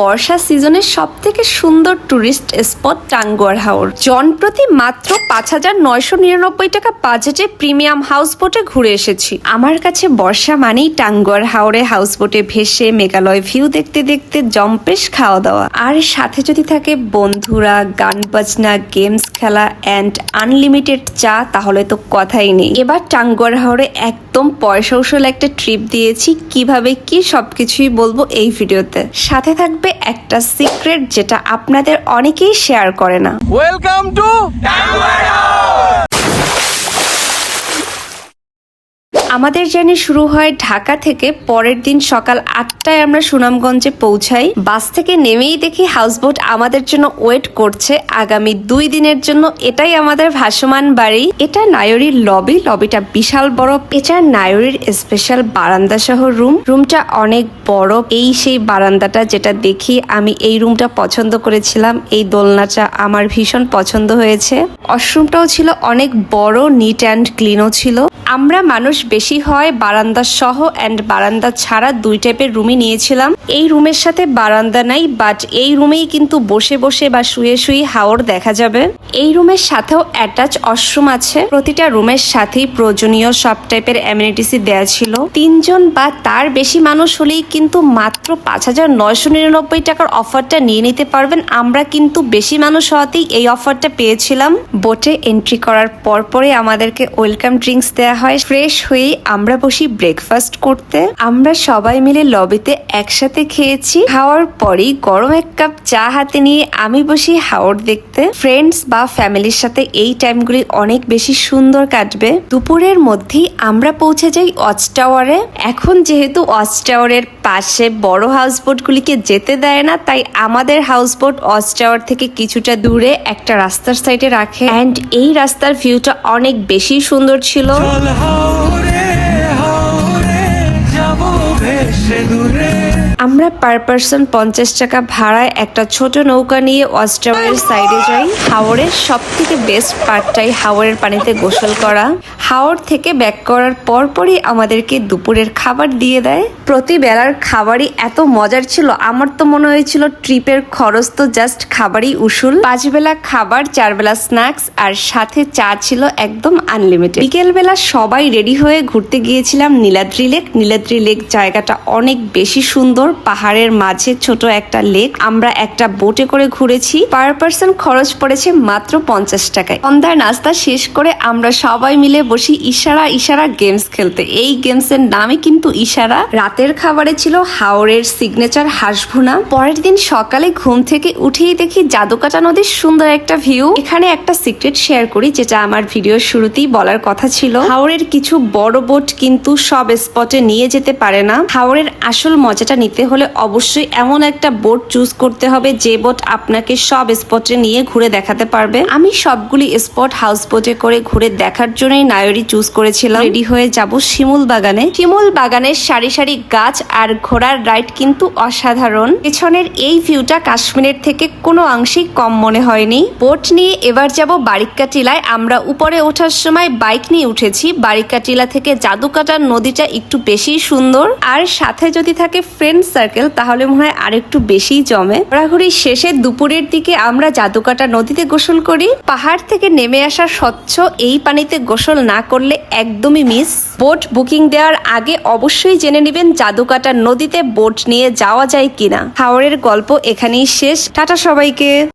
বর্ষা সিজনের সব থেকে সুন্দর টুরিস্ট স্পট টাঙ্গুয়ার হাওর। জনপ্রতি মাত্র পাঁচ হাজার নয়শো নিরানব্বই টাকা বাজেটে প্রিমিয়াম হাউস বোটে ঘুরে এসেছি। আমার কাছে বর্ষা মানেই টাঙ্গুয়ার হাওরে হাউস বোটে ভেসে মেঘালয় ভিউ দেখতে দেখতে জম্পেশ খাওয়া দাওয়া আর সাথে যদি থাকে বন্ধুরা, গান বাজনা গেমস খেলা অ্যান্ড আনলিমিটেড চা, তাহলে তো কথাই নেই। এবার টাঙ্গুয়ার হাওরে একদম পয়সা একটা ট্রিপ দিয়েছি। কীভাবে কি সবকিছুই বলব এই ভিডিওতে সাথে থাকবে একটা সিক্রেট যেটা আপনাদের অনেকেই শেয়ার করে না। ওয়েলকাম টু আমাদের জার্নি শুরু হয় ঢাকা থেকে পরের দিন সকাল আটটায় আমরা সুনামগঞ্জে পৌঁছাই। বাস থেকে নেমেই দেখি হাউসবোট আমাদের জন্য ওয়েট করছে। আগামী দুই দিনের জন্য এটাই আমাদের ভাসমান বাড়ি। এটা নায়রির লবি লবিটা বিশাল বড়। এটা নায়রির স্পেশাল বারান্দা সহ রুম রুমটা অনেক বড়। এই সেই বারান্দাটা যেটা দেখি আমি এই রুমটা পছন্দ করেছিলাম। এই দোলনাটা আমার ভীষণ পছন্দ হয়েছে। ওয়াশরুমটাও ছিল অনেক বড় নিট অ্যান্ড ক্লিনও ছিল। আমরা মানুষ বেশি হয়, বারান্দা সহ অ্যান্ড বারান্দা ছাড়া দুই টাইপের রুমই নিয়েছিলাম। এই রুমের সাথে বারান্দা নাই বাট এই রুমেই কিন্তু বসে বসে বা শুয়ে শুয়ে হাওর দেখা যাবে। এই রুমের সাথেও অ্যাটাচ অশ্রুম আছে। প্রতিটা রুমের সাথেই প্রয়োজনীয় সব টাইপের অ্যামিনিটিসই দেওয়া ছিল। তিনজন বা তার বেশি মানুষ হলেই কিন্তু মাত্র পাঁচ হাজার নয়শো নিরানব্বই টাকার অফারটা নিয়ে নিতে পারবেন। আমরা কিন্তু বেশি মানুষ হওয়াতেই এই অফারটা পেয়েছিলাম। বোটে এন্ট্রি করার পরপরই আমাদেরকে ওয়েলকাম ড্রিঙ্কস দেওয়া হয়। ফ্রেশ হয়েই আমরা বসি ব্রেকফাস্ট করতে। আমরা সবাই মিলে লবিতে একসাথে খেয়েছি। খাওয়ার পরেই গরম এক কাপ চা হাতে নিয়ে আমি বসি হাওর দেখতে। ফ্রেন্ডস বা ফ্যামিলির সাথে এই টাইমগুলি অনেক বেশি সুন্দর কাটবে। দুপুরের মধ্যেই আমরা পৌঁছে যাই ওয়াচ টাওয়ারে এখন যেহেতু ওয়াচ টাওয়ারের পাশে বড় হাউস হাউসবোটগুলিকে যেতে দেয় না, তাই আমাদের হাউসবোট ওয়াচ টাওয়ার থেকে কিছুটা দূরে একটা রাস্তার সাইডে রাখে। অ্যান্ড এই রাস্তার ভিউটা অনেক বেশি সুন্দর ছিল। আমরা পার পার্সন পঞ্চাশ টাকা ভাড়ায় একটা ছোট নৌকা নিয়ে ওয়াচটাওয়ারের সাইডে যাই। হাওড়ের সব থেকে বেস্ট পার্টটাই হাওড়ের পানিতে গোসল করা। হাওড় থেকে ব্যাক করার পরপরই আমাদেরকে দুপুরের খাবার দিয়ে দেয়। প্রতি বেলার খাবারই এত মজার ছিল, আমার তো মনে হয়েছিল ট্রিপের খরচ তো জাস্ট খাবারই উসুল। পাঁচ বেলা খাবার চার বেলা স্ন্যাক্স আর সাথে চা ছিল একদম আনলিমিটেড বিকেল বেলা সবাই রেডি হয়ে ঘুরতে গিয়েছিলাম নীলাদ্রি লেক নীলাদ্রি লেক জায়গাটা অনেক বেশি সুন্দর পাহাড়ের মাঝে ছোট একটা লেক। আমরা একটা বোটে করে ঘুরেছি। পার পার্সন খরচ পড়েছে মাত্র পঞ্চাশ টাকায়। সন্ধ্যার নাস্তা শেষ করে আমরা সবাই মিলে বসি ইশারা ইশারা গেমস খেলতে। এই গেমস এর নামই কিন্তু ইশারা। রাতের খাবারে ছিল হাওড়ের সিগনেচার হাঁসভুনা। পরের দিন সকালে ঘুম থেকে উঠেই দেখি জাদুকাটা নদীর সুন্দর একটা ভিউ। এখানে একটা সিক্রেট শেয়ার করি, যেটা আমার ভিডিওর শুরুতেই বলার কথা ছিল। হাওড়ের কিছু বড় বোট কিন্তু সব স্পটে নিয়ে যেতে পারে না। হাওড়ের আসল মজাটা নিতে হলে অবশ্যই এমন একটা বোট চুজ করতে হবে যে বোট আপনাকে সব স্পটে নিয়ে ঘুরে দেখাতে পারবে। আমি সবগুলি স্পট হাউস বোটে করে ঘুরে দেখার জন্যই নায়রি চুজ করেছিলাম। রেডি হয়ে যাব শিমুল বাগানে। শিমুল বাগানের সারি সারি গাছ আর ঘোড়ার রাইড কিন্তু অসাধারণ। পেছনের এই ভিউটা কাশ্মীরের থেকে কোনো অংশেই কম মনে হয়নি। বোট নিয়ে এবার যাব বারিক্কা টিলায় আমরা উপরে ওঠার সময় বাইক নিয়ে উঠেছি। বারিক্কা টিলা থেকে জাদুকাটার নদীটা একটু বেশি সুন্দর। আর সাথে যদি থাকে ফ্রেন্ড সার্কেল তাহলে মনে হয় আরেকটু বেশি জমে। ঘোরাঘুরি শেষে দুপুরের দিকে আমরা জাদুকাটা নদীতে গোসল করি। পাহাড় থেকে নেমে আসা স্বচ্ছ এই পানিতে গোসল না করলে একদমই মিস বোট বুকিং দেওয়ার আগে অবশ্যই জেনে নেবেন জাদুকাটা নদীতে বোট নিয়ে যাওয়া যায় কিনা। হাওড়ের গল্প এখানেই শেষ। টাটা সবাইকে।